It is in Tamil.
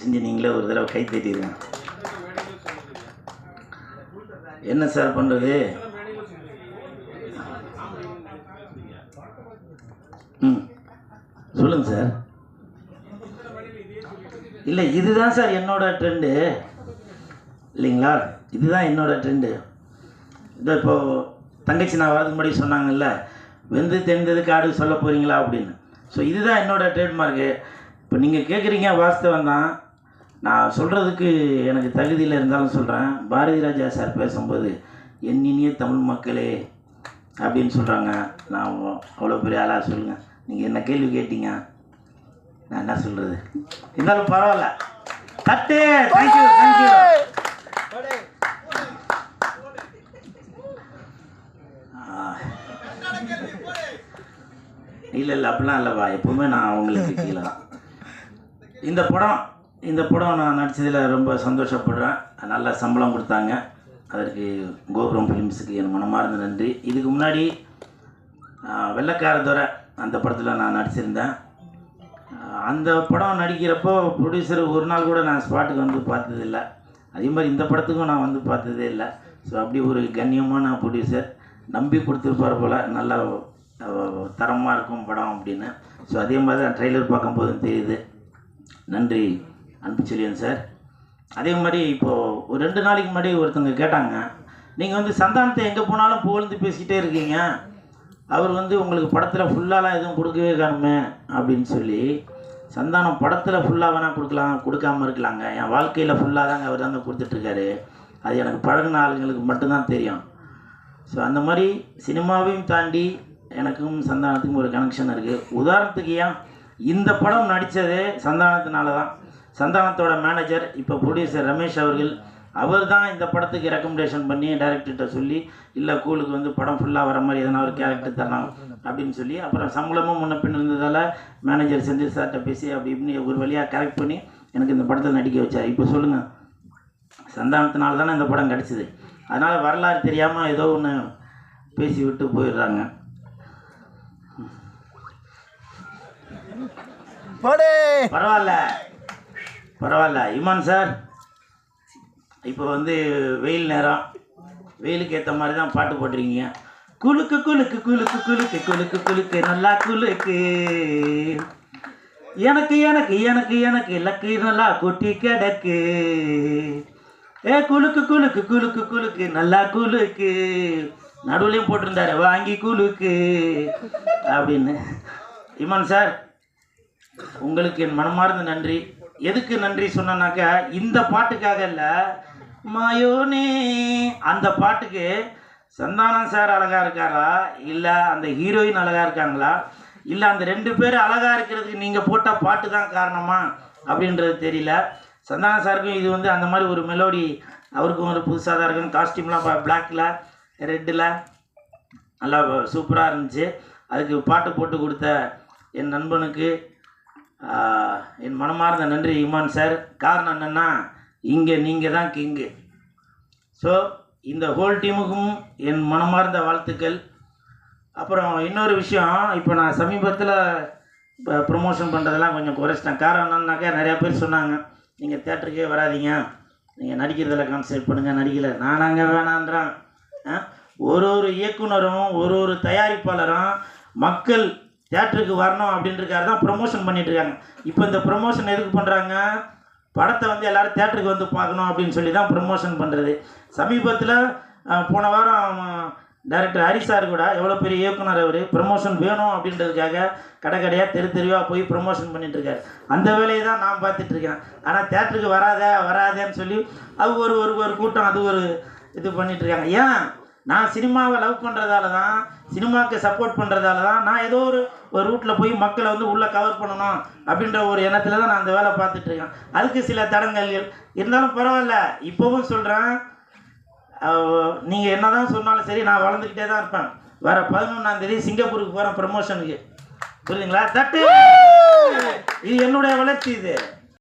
செஞ்சு நீங்களே ஒரு தடவை கை தட்டிடுங்க. என்ன சார் பண்ணுறது ம். சொல்லுங்கள் சார். இல்லை இதுதான் சார் என்னோட ட்ரெண்டு இல்லைங்களா? இதுதான் என்னோட ட்ரெண்டு இதோ இப்போது தங்கச்சி நான் வரதுக்கு முன்னாடி சொன்னாங்கல்ல வெந்து தெரிந்தது காடு சொல்ல போகிறீங்களா அப்படின்னு. ஸோ இதுதான் என்னோடய ட்ரேட்மார்க்கு இப்போ நீங்கள் கேட்குறீங்க வாஸ்தவம் தான் நான் சொல்கிறதுக்கு எனக்கு தகுதியில் இருந்தாலும் சொல்கிறேன் பாரதி ராஜா சார் பேசும்போது என் தமிழ் மக்களே அப்படின்னு சொல்கிறாங்க நான் அவ்வளோ பெரிய ஆளாக சொல்லுங்கள் நீங்கள் என்ன கேள்வி கேட்டீங்க? நான் என்ன சொல்கிறது இருந்தாலும் பரவாயில்ல. தட்டு! தேங்க்யூ தேங்க்யூ இல்லை இல்லை அப்படிலாம் இல்லைப்பா. எப்பவுமே நான் அவங்களுக்கு கீழே தான். இந்த படம் இந்த படம் நான் நடித்ததில் ரொம்ப சந்தோஷப்படுறேன். நல்ல சம்பளம் கொடுத்தாங்க. அதற்கு கோபுரம் ஃபிலிம்ஸுக்கு என் மனமார்ந்த நன்றி. இதுக்கு முன்னாடி வெள்ளக்காரதுரை அந்த படத்தில் நான் நடிச்சிருந்தேன். அந்த படம் நடிக்கிறப்போ ப்ரொடியூசர் ஒரு நாள் கூட நான் ஸ்பாட்டுக்கு வந்து பார்த்ததில்லை. அதே மாதிரி இந்த படத்துக்கும் நான் வந்து பார்த்ததே இல்லை. ஸோ அப்படி ஒரு கண்ணியமான ப்ரொடியூசர் நம்பி கொடுத்துருப்பார் போல் நல்லா தரமாக இருக்கும் படம் அப்படின்னு. ஸோ அதே மாதிரி தான் ட்ரெய்லர் பார்க்கும்போதும் தெரியுது. நன்றி. அன்பு சார். அதே மாதிரி இப்போது ஒரு ரெண்டு நாளைக்கு முன்னாடி ஒருத்தவங்க கேட்டாங்க நீங்கள் வந்து சந்தானத்தை எங்கே போனாலும் புகழ்ந்து பேசிக்கிட்டே இருக்கீங்க. அவர் வந்து உங்களுக்கு படத்தில் ஃபுல்லாலாம் எதுவும் கொடுக்கவே காணுமே அப்படின்னு சொல்லி சந்தானம் படத்தில் ஃபுல்லாக வேணால் கொடுக்கலாம் கொடுக்காம இருக்கலாங்க. என் வாழ்க்கையில் ஃபுல்லாக தாங்க அவர் தாங்க கொடுத்துட்ருக்காரு. அது எனக்கு பழகின ஆளுங்களுக்கு மட்டும்தான் தெரியும். ஸோ அந்த மாதிரி சினிமாவையும் தாண்டி எனக்கும் சந்தானத்துக்கும் ஒரு கனெக்ஷன் இருக்குது உதாரணத்துக்கு ஏன் இந்த படம் நடித்ததே சந்தானத்தினால தான் சந்தானத்தோட மேனேஜர் இப்போ ப்ரொடியூசர் ரமேஷ் அவர்கள் அவர் தான் இந்த படத்துக்கு ரெக்கமெண்டேஷன் பண்ணி டைரக்டர்கிட்ட சொல்லி இல்லை கூலுக்கு வந்து படம் ஃபுல்லாக வர மாதிரி எதனா ஒரு கேரக்டர் தரலாம் அப்படின்னு சொல்லி அப்புறம் சம்பளமும் முன்ன பின் இருந்ததால் மேனேஜர் செந்தில் சார்கிட்ட பேசி அப்படி இப்படின்னு ஒரு வழியாக கரெக்ட் பண்ணி எனக்கு இந்த படத்தில் நடிக்க வச்சார். இப்போ சொல்லுங்கள் சந்தானத்தினால தானே இந்த படம் கிடச்சிது. அதனால் வரலாறு தெரியாமல் ஏதோ ஒன்று பேசி விட்டு போயிடுறாங்க. பரவாயில்ல. பரவாயில்ல. இமான் சார் இப்போ வந்து வெயில் நேரம். வெயிலுக்கு ஏற்ற மாதிரி தான் பாட்டு போட்டிருக்கீங்க. குலுக்கு குலுக்கு குலுக்கு குலுக்கு குலுக்கு குலுக்கு நல்லா குலுக்கு. எனக்கு எனக்கு எனக்கு எனக்கு லக்கு நல்லா கொட்டி கிடக்கு. ஏ குலுக்கு குலுக்கு குலுக்கு குலுக்கு நல்லா குலுக்கு. நடுவுலையும் போட்டிருந்தாரு வாங்கி குலுக்கு. அப்படின்னு. இமான் சார் உங்களுக்கு என் மனமார்ந்த நன்றி. எதுக்கு நன்றி சொன்னேன்னாக்கா இந்த பாட்டுக்காக இல்லை மாயோனே. அந்த பாட்டுக்கு சந்தானம் சார் அழகாக இருக்காரா? இல்லை அந்த ஹீரோயின் அழகாக இருக்காங்களா? இல்லை அந்த ரெண்டு பேர் அழகாக இருக்கிறதுக்கு நீங்கள் போட்ட பாட்டு தான் காரணமா? அப்படின்றது தெரியல. சந்தானம் சாருக்கும் இது வந்து அந்த மாதிரி ஒரு மெலோடி அவருக்கும் ஒரு புதுசாக தான் இருக்கும். காஸ்டியூம்லாம் பிளாக்கில் ரெட்டில் நல்லா சூப்பராக இருந்துச்சு. அதுக்கு பாட்டு போட்டு கொடுத்த என் நண்பனுக்கு என் மனமார்ந்த நன்றி இமான் சார். காரணம் என்னென்னா இங்கே நீங்கள் தான் கிங்கு ஸோ இந்த ஹோல் டீமுக்கும் என் மனமார்ந்த வாழ்த்துக்கள். அப்புறம் இன்னொரு விஷயம் இப்போ நான் சமீபத்தில் இப்போ ப்ரொமோஷன் பண்ணுறதெல்லாம் கொஞ்சம் குறைச்சிட்டேன். காரணம் என்னன்னாக்கா நிறையா பேர் சொன்னாங்க நீங்கள் தேட்டருக்கே வராதீங்க. நீங்கள் நடிக்கிறதில் கான்சன்ட்ரேட் பண்ணுங்கள் நடிக்கலை. நானாங்க வேணான்றான். ஒரு ஒரு இயக்குனரும் ஒரு ஒரு தயாரிப்பாளரும் மக்கள் தேட்டருக்கு வரணும் அப்படின்றக்காக தான் ப்ரொமோஷன் பண்ணிட்டு இருக்காங்க இப்போ இந்த ப்ரொமோஷன் எதுக்கு பண்ணுறாங்க படத்தை வந்து எல்லோரும் தேட்டருக்கு வந்து பார்க்கணும் அப்படின்னு சொல்லி தான் ப்ரொமோஷன் பண்ணுறது சமீபத்தில் போன வாரம் டைரக்டர் ஹரி சார் கூட எவ்வளோ பெரிய இயக்குனர் அவர் ப்ரொமோஷன் வேணும் அப்படின்றதுக்காக கடை கடையாக தெரு தெருவாக போய் ப்ரொமோஷன் பண்ணிட்டுருக்காரு. அந்த வேலையை தான் நான் பார்த்துட்ருக்கேன் ஆனால் தேட்டருக்கு வராத வராதேன்னு சொல்லி அது ஒரு ஒரு ஒரு கூட்டம் அது ஒரு இது பண்ணிகிட்ருக்காங்க ஏன்? நான் சினிமாவை லவ் பண்ணுறதால தான் சினிமாவுக்கு சப்போர்ட் பண்ணுறதால தான் நான் ஏதோ ஒரு ஒரு ரூட்டில் போய் மக்களை வந்து உள்ளே கவர் பண்ணணும் அப்படின்ற ஒரு எண்ணத்தில் தான் நான் அந்த வேலை பார்த்துட்டு இருக்கேன் அதுக்கு சில தடங்கல்கள் இருந்தாலும் பரவாயில்ல. இப்போவும் சொல்கிறேன் நீங்கள் என்ன தான் சொன்னாலும் சரி நான் வளர்ந்துக்கிட்டே தான் இருப்பேன். வர பதினொன்றாம் தேதி சிங்கப்பூருக்கு போகிறேன் ப்ரமோஷனுக்கு புரியுதுங்களா? தட்டு! இது என்னுடைய வளர்ச்சி இது.